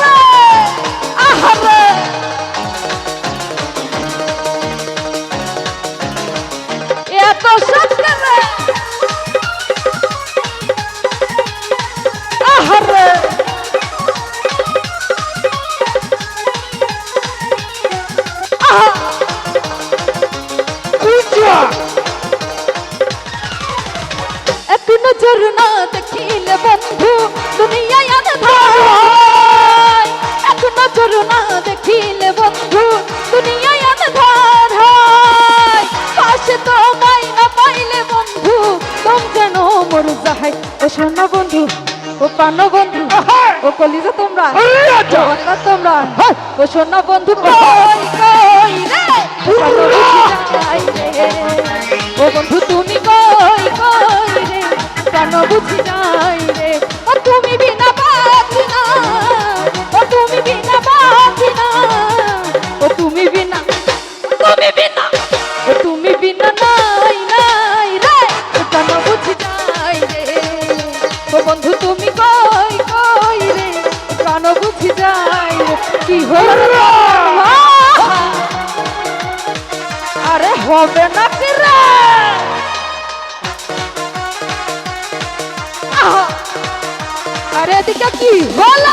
রে আহারে। এত সত্যি রে আহারে। আহা। এক নজর না দেখিলে বন্ধু দুনিয়ায় হয়। না দেখিলে বন্ধু দুনিয়ায় আধার হয়। পাশে তোমায় না পাইলে বন্ধু তোম যেন মর যাহাই ও সোনা বন্ধু ও পানো বন্ধু ও কলিজা তোমরা তোমরা ও সোনা বন্ধু কই কই রে? ও বন্ধু তুমি কই কই রে? কেন বুঝি যাই তুমি বিনা। তুমি বিনা নাই রে। কেন তুমি কই কই রে? কেন আরে হবে না কি আরে এদিকে কি হলো?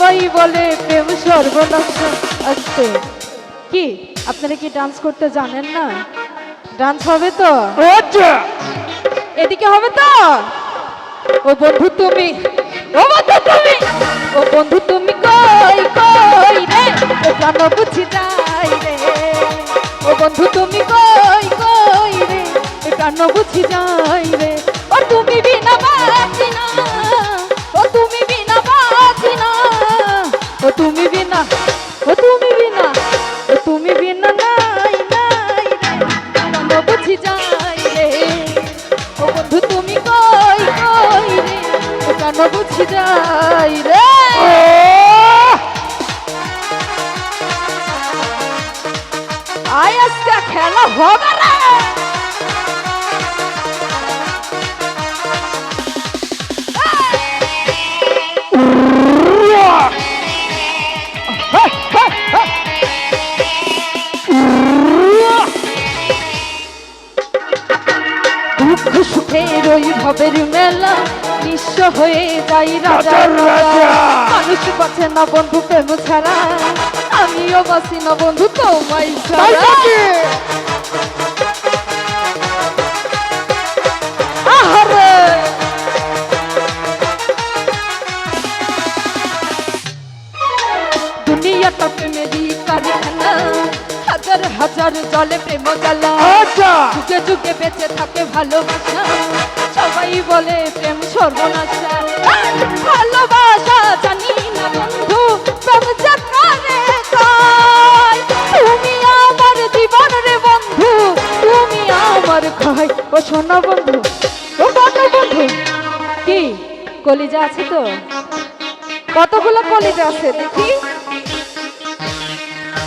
সবাই বলে প্রেম সর্বনাশা আস্তে কি? আপনারা কি ডান্স করতে জানেন না? ডান্স হবে তো? এদিকে হবে তো? ও বন্ধু তুমি ও বন্ধু তুমি ও বন্ধু তুমি কই কই রে? ও প্রাণ বুঝি যাই রে? ও বন্ধু তুমি কই কই রে? এ প্রাণ বুঝি যাই রে? ও তুমি বিনা, ও তুমি বিনা, ও তুমি বিনা, নাই নাই প্রাণ বুঝি যাই রে। ও বন্ধু তুমি কই কই রে? ও কেন বুঝি যাই রে? ভবের মেলা নিঃস্ব হয়ে যাই রাজা। মানুষ বাঁচে না বন্ধু প্রেম ছাড়া। আমিও বাঁচি না বন্ধু তোমায় ছাড়া। দুনিয়াটা প্রেমেরই কারখানা হাজার জলে প্রেম জ্বালা। আচ্ছা। যুগে যুগে বেঁচে থাকে ভালোবাসা। সবাই বলে প্রেম সর্বনাশা। ভালোবাসা জানি না বন্ধু প্রেম যে তুমি আমার জীবন রে বন্ধু তুমি আমার খাই ও সোনা বন্ধু ও বন্ধু বন্ধু। কি কলিজা আছে তো? কতগুলো কলিজা আছে দেখি।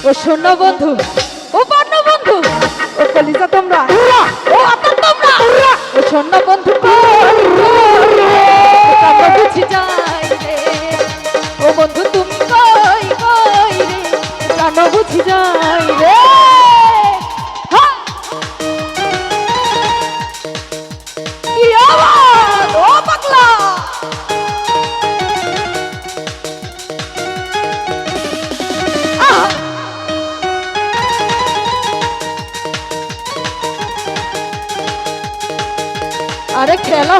ও সোনা বন্ধু। ও বন্য বন্ধু। ও কলিজা তোমরা। ও আতর তোমরা। ও সোনা বন্ধু বুঝি যাই রে ও বন্ধু তুমি কই কই রে? কেন বুঝি যাই রে হা! কি আওয়াজ? ও পাগলা!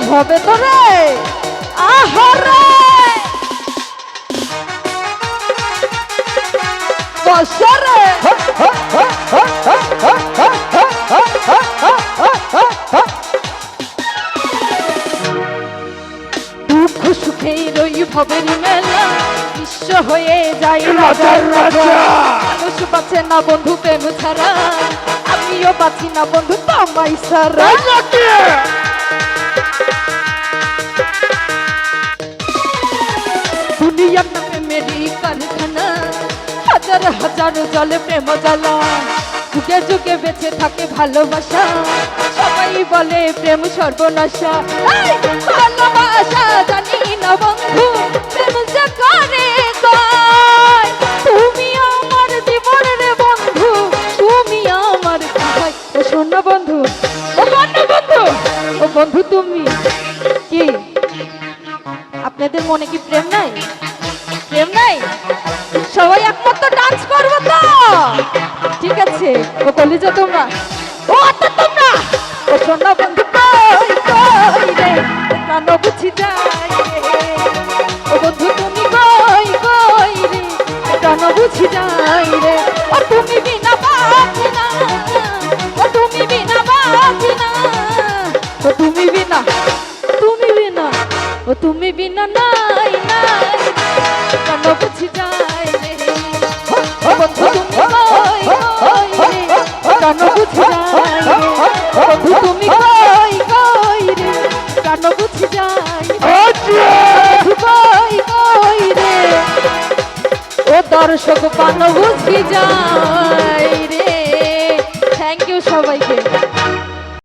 হবে তো রে। আহরে বসরে দুঃখ সুখে রই ভবের মেলা। বিশ্ব হয়ে যায় রাজার রাজা মানুষ বাঁচে না বন্ধু প্রেম ছাড়া। আমিও বাঁচি না বন্ধু তো তোমায় সারা দুনিয়ার নামে মেরি কারখানা, হাজার হাজার জলে প্রেম জ্বালা। যুগে যুগে বেঁচে থাকে ভালোবাসা, সবাই বলে প্রেম সর্বনাশা। ভালোবাসা জানি না বন্ধু, প্রেম যে করে। তুমি আমার জীবন রে বন্ধু, তুমি আমার শোনো বন্ধু, ও বন্ধু ও বন্ধু তুমি। প্রেম নাই? সবাই একমাত্র ডান্স করব তো। ঠিক আছে, ও কলিজা তোমরা। ও আত্মা তোমরা! ও সোনা বন্ধু কই কই রে? প্রাণ বুঝি যায় ও বন্ধু তুমি কই কই রে? প্রাণ বুঝি যায় রে। ও তুমি বিনা বাঁচি না। ও তুমি বিনা বাঁচি না। ও তুমি বিনা তুমি বিনা। ও তুমি বিনা নাই বুঝি যায় রে বন্ধু তুমি কই কই রে? কেন বুঝি যায় রে? বন্ধু তুমি কই কই রে? কেন বুঝি যায় বন্ধু কই কই রে? ও দর্শক পান বুঝি যায় রে? থ্যাংক ইউ সবাইকে।